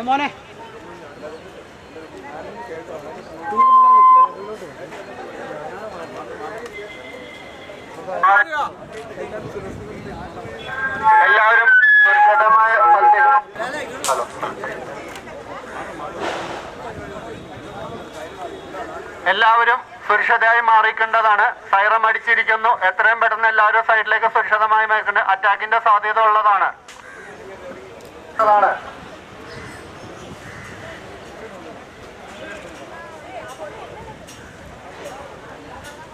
മോനെ. എല്ലാവരും സുരക്ഷിതമായ ഹലോ എല്ലാവരും സുരക്ഷിതമായി മാറിക്കേണ്ടതാണ്. സൈറം അടിച്ചിരിക്കുന്നു. എത്രയും പെട്ടെന്ന് എല്ലാവരും സൈഡിലേക്ക് സുരക്ഷിതമായി അറ്റാക്കിന്റെ സാധ്യത ഉള്ളതാണ്.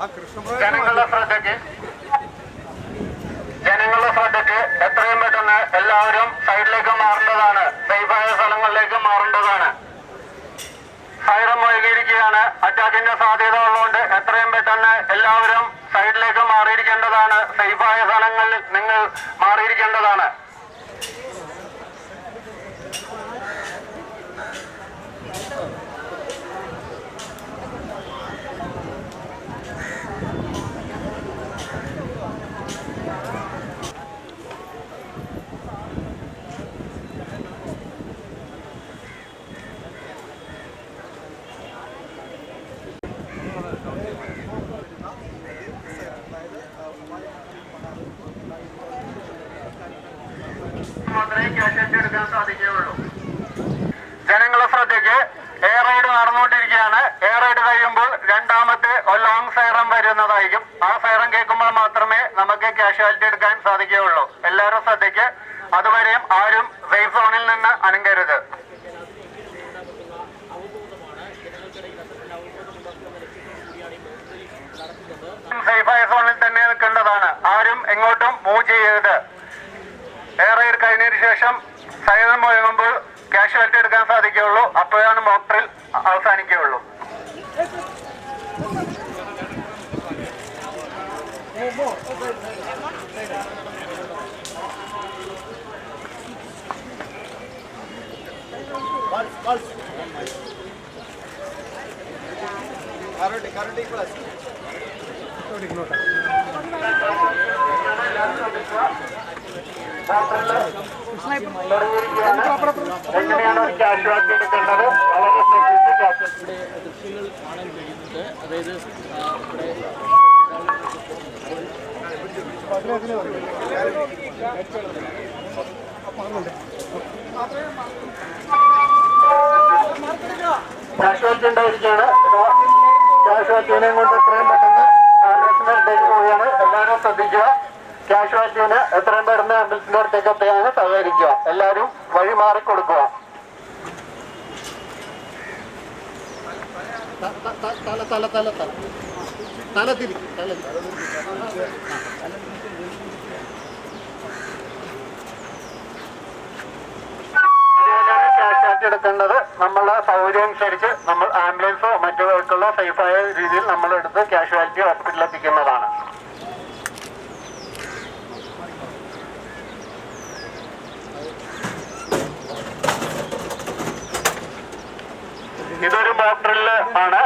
ജനങ്ങളുടെ ശ്രദ്ധയ്ക്ക് ജനങ്ങളുടെ ശ്രദ്ധയ്ക്ക് എത്രയും പെട്ടെന്ന് എല്ലാവരും സൈഡിലേക്ക് മാറേണ്ടതാണ്. സേഫായ സ്ഥലങ്ങളിലേക്ക് മാറേണ്ടതാണ്. സൈറം ഒഴുകിയിരിക്കുകയാണ് അറ്റാക്കിന്റെ സാധ്യത ഉള്ളതുകൊണ്ട് എത്രയും പെട്ടെന്ന് എല്ലാവരും സൈഡിലേക്ക് മാറിയിരിക്കേണ്ടതാണ്. സേഫായ സ്ഥലങ്ങളിൽ നിങ്ങൾ മാറിയിരിക്കേണ്ടതാണ്. വരുന്നതായിരിക്കും ആ സൈറം കേൾക്കുമ്പോൾ മാത്രമേ നമുക്ക് ക്യാഷ്വാലിറ്റി എടുക്കാൻ സാധിക്കുകയുള്ളൂ. എല്ലാവരും ശ്രദ്ധിക്ക്. അതുവരെയും ആരും സേഫ് സോണിൽ നിന്ന് അനങ്ങരുത്. സേഫായ സോണിൽ തന്നെ നിൽക്കേണ്ടതാണ്. ആരും എങ്ങോട്ടും മൂവ് ചെയ്യരുത്. ഏറെ കഴിഞ്ഞതിന് ശേഷം സൈറം മുഴങ്ങുമ്പോൾ ക്യാഷ്വാലിറ്റി എടുക്കാൻ സാധിക്കുകയുള്ളൂ. അപ്പോഴാണ് മോട്ടറിൽ അവസാനിക്കുകയുള്ളൂ. എങ്ങനെയാണ് ക്യാഷ്വാലിറ്റി എടുക്കേണ്ടത്? വളരെ ഇവിടെ ദൃശ്യങ്ങൾ കാണാൻ കഴിയുന്നത് അതായത് ഇവിടെ കാഷ്വാലിറ്റി ഉണ്ടായിരിക്കുകയാണ്. കാഷ്വാലിറ്റീനെ കൊണ്ട് എത്രയും പെട്ടെന്ന് ആംബുലൻസിന്റെ അടുത്തേക്ക് പോവുകയാണ്. എല്ലാവരും ശ്രദ്ധിക്കുക. കാഷ്വാലിറ്റീന് എത്രയും പെട്ടെന്ന് ആംബുലൻസിന്റെ അടുത്തേക്ക് എത്തുകയാണ് സഹകരിക്കുക. എല്ലാവരും വഴി മാറി കൊടുക്കുക. തല തല തല തല തല തിരി തല ഇതുപോലെയാണ് കാഷ്വാലിറ്റി എടുക്കേണ്ടത് നമ്മളുടെ സൗകര്യം അനുസരിച്ച് നമ്മൾ ആംബുലൻസോ മറ്റുള്ളവർക്കുള്ള സേഫായ രീതിയിൽ നമ്മൾ എടുത്ത് കാഷ്വാലിറ്റി ഹോസ്പിറ്റലിൽ എത്തിക്കുന്നതാണ്. ഇതൊരു ബോട്ടറിൽ ആണ്.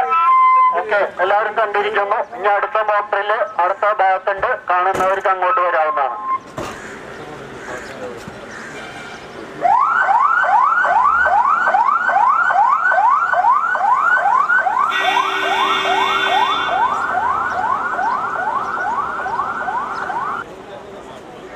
ഓക്കെ എല്ലാവരും കണ്ടിരിക്കുന്നു. ഇനി അടുത്ത ബോട്ടറിൽ അടുത്ത ഭാഗത്തുണ്ട്. കാണുന്നവർക്ക് അങ്ങോട്ട് വരാവുന്നതാണ്.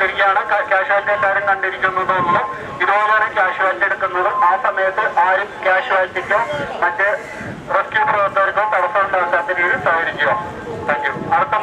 ാണ് ക്യാഷ്വാലിറ്റി എല്ലാവരും കണ്ടിരിക്കുന്നത്. തോന്നുന്നു ഇതുപോലെയാണ് ക്യാഷ്വാലിറ്റി എടുക്കുന്നത്. ആ സമയത്ത് ആരും ക്യാഷ്വാലിറ്റിക്കോ മറ്റ് റെസ്ക്യൂ പ്രവർത്തകർക്കോ തടസ്സം ഉണ്ടാക്കാത്ത രീതിയിൽ സഹകരിക്കുക. താങ്ക് യു അടുത്ത